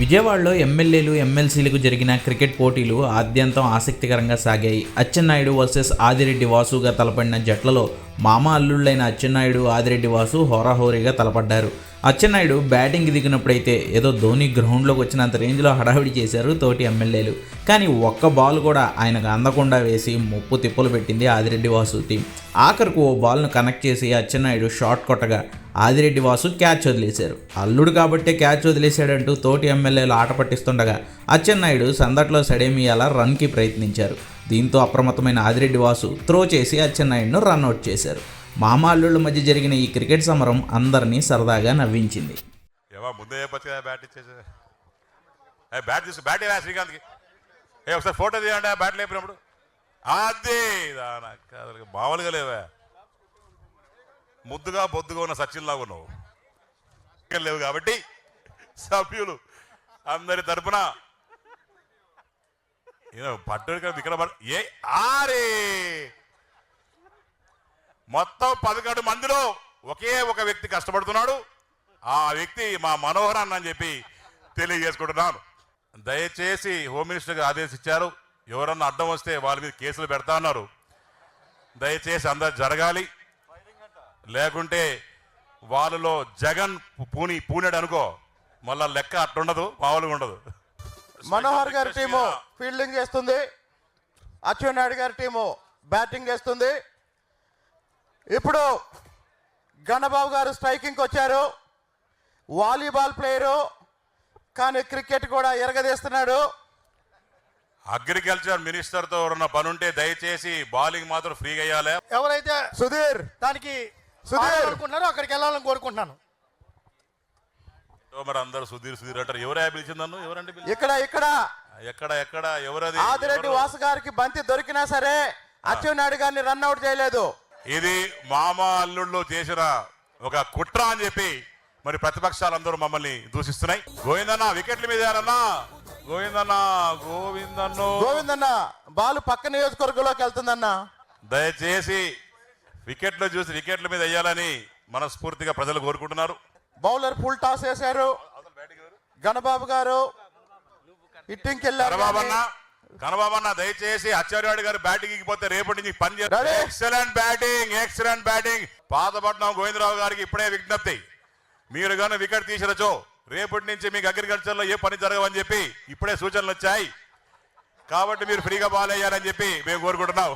విజయవాడలో ఎమ్మెల్యేలు ఎమ్మెల్సీలకు జరిగిన క్రికెట్ పోటీలు ఆద్యంతం ఆసక్తికరంగా సాగాయి. అచ్చెన్నాయుడు వర్సెస్ ఆదిరెడ్డి వాసుగా తలపడిన జట్లలో మామ అల్లుళ్ళైన అచ్చెన్నాయుడు ఆదిరెడ్డి వాసు హోరాహోరీగా తలపడ్డారు. అచ్చెన్నాయుడు బ్యాటింగ్కి దిగినప్పుడైతే ఏదో ధోని గ్రౌండ్లోకి వచ్చినంత రేంజ్లో హడావిడి చేశారు తోటి ఎమ్మెల్యేలు. కానీ ఒక్క బాల్ కూడా ఆయనకు అందకుండా వేసి ముప్పు తిప్పలు పెట్టింది ఆదిరెడ్డి వాసు టీం ఆఖరికి ఓ బాల్ను కనెక్ట్ చేసి అచ్చెన్నాయుడు షాట్ కొట్టగా ఆదిరెడ్డి వాసు క్యాచ్ వదిలేశారు. అల్లుడు కాబట్టే క్యాచ్ వదిలేశాడంటూ తోటి ఎమ్మెల్యేలు ఆట పట్టిస్తుండగా అచ్చెన్నాయుడు సందట్లో సడేమియాల రన్కి ప్రయత్నించారు. దీంతో అప్రమత్తమైన ఆదిరెడ్డి వాసు త్రో చేసి అచ్చెన్నాయుడును రన్అట్ చేశారు. మామ అల్లుళ్ళ మధ్య జరిగిన ఈ క్రికెట్ సమరం అందరినీ సరదాగా నవ్వించింది. ఏమో ముందే చెప్పచ్చు కదా బ్యాట్ ఇచ్చేసి? బ్యాట్ తీసు బ్యాట్ ఇవ్వ శ్రీకాంత్కి? ఏ ఒకసారి ఫోటో తీయండి ఆ బ్యాట్ లేపినప్పుడు అదే దానా కాదు, మామూలుగా లేవా. ముద్దుగా బొద్దుగా ఉన్న సచిన్ లాగా ఉన్నావు లేవు కాబట్టి సభ్యులు అందరి తరపున పట్టు ఇక్కడ ఏ ఆరే. మొత్తం పదకొండు మందిలో ఒకే ఒక వ్యక్తి కష్టపడుతున్నాడు. ఆ వ్యక్తి మా మనోహర్ అని చెప్పి తెలియజేసుకుంటున్నాను. దయచేసి హోమ్ మినిస్టర్కి ఆదేశించారు. ఎవరన్నా అడ్డం వస్తే వాళ్ళ మీద కేసులు పెడతా అన్నారు. దయచేసి అందరు జరగాలి. లేకుంటే వాళ్ళలో జగన్ పూని పూనాడు అనుకో మళ్ళా లెక్క అట్లుండదు మామూలుగా ఉండదు. మనోహర్ గారి టీము ఫీల్డింగ్ చేస్తుంది. అచ్చెన్నాయుడు గారి టీము బ్యాటింగ్ చేస్తుంది. ఇప్పుడు గణబాబు గారు స్ట్రైకింగ్కి వచ్చారు. వాలీబాల్ ప్లేయరు కానీ క్రికెట్ కూడా ఎరగదీస్తున్నాడు. అగ్రికల్చర్ మినిస్టర్తో ఎవరన్నా పనుంటే దయచేసి బౌలింగ్ మాత్రం ఫ్రీగా వేయాలి ఎవరైతే సుధీర్. దానికి సుధీర్. అనుకుంటున్నారో అక్కడికి వెళ్ళాలని కోరుకుంటున్నాను. మరి అందరు సుధీర్ సుధీర్ అంటారు. ఎవరే పిలిచింది నన్ను? పిలిచింది? ఇక్కడ ఇక్కడ. ఎక్కడ ఎక్కడ? ఎవరది? ఆదిరెడ్డి? వాసు గారికి బంతి దొరికినా సరే అచ్చెన్నాయుడు గారిని రన్అట్ చేయలేదు. ఇది మామ అల్లుళ్ళు చేసిన ఒక కుట్ర అని చెప్పి మరి ప్రతిపక్షాలందరూ మమ్మల్ని దూషిస్తున్నాయి. గోవిందన్న వికెట్ల మీద గోవిందన్న గోవిందన్ను. గోవిందన్న బాల్ పక్క నియోజకవర్గంలోకి వెళ్తుందన్న. దయచేసి వికెట్లు చూసి వికెట్ల మీద వేయాలని మనస్ఫూర్తిగా ప్రజలు కోరుకుంటున్నారు. బౌలర్ ఫుల్ టాస్ వేశారు. గణబాబు గారు హిట్టింగ్కి వెళ్ళారు కనబాబన్న దయచేసి ఆచార్యాడు గారు బ్యాటింగ్ పోతే రేపటి నుంచి పని Ready? Excellent batting excellent batting Pathapatnam Govinda Rao గారికి ఇప్పుడే విజ్ఞప్తి. మీరు కానీ వికెట్ తీసిరచో రేపటి నుంచి మీకు అగ్రికల్చర్లో ఏ పని జరగవని చెప్పి ఇప్పుడే సూచనలు వచ్చాయి. కాబట్టి మీరు ఫ్రీగా బాల్ వేయాలని చెప్పి మేము కోరుకుంటున్నాం.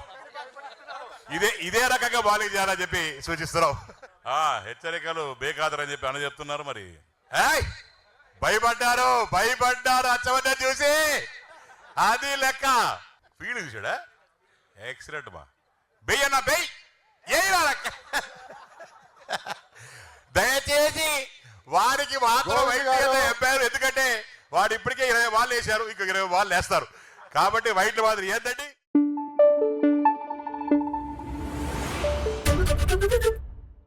ఇదే ఇదే రకంగా బాలింగ్ చేయాలని చెప్పి సూచిస్తున్నాం. హెచ్చరికలు బేకాదరని చెప్పి అని చెప్తున్నారు మరి! భయపడ్డారు భయపడ్డారు అచ్చవన్న చూసి. అది లెక్క. ఫీల్డ్ చూసాడా ఎక్సలెంట్ మా. బెయ్యన్న బెయ్ ఏ దయచేసి వారికి మాత్రం. చెప్పారు ఎందుకంటే వాడు ఇప్పటికే ఇరవై వాళ్ళు వేశారు ఇంకొక ఇరవై వాళ్ళు వేస్తారు. కాబట్టి వైట్ మాదిరి ఏంటండి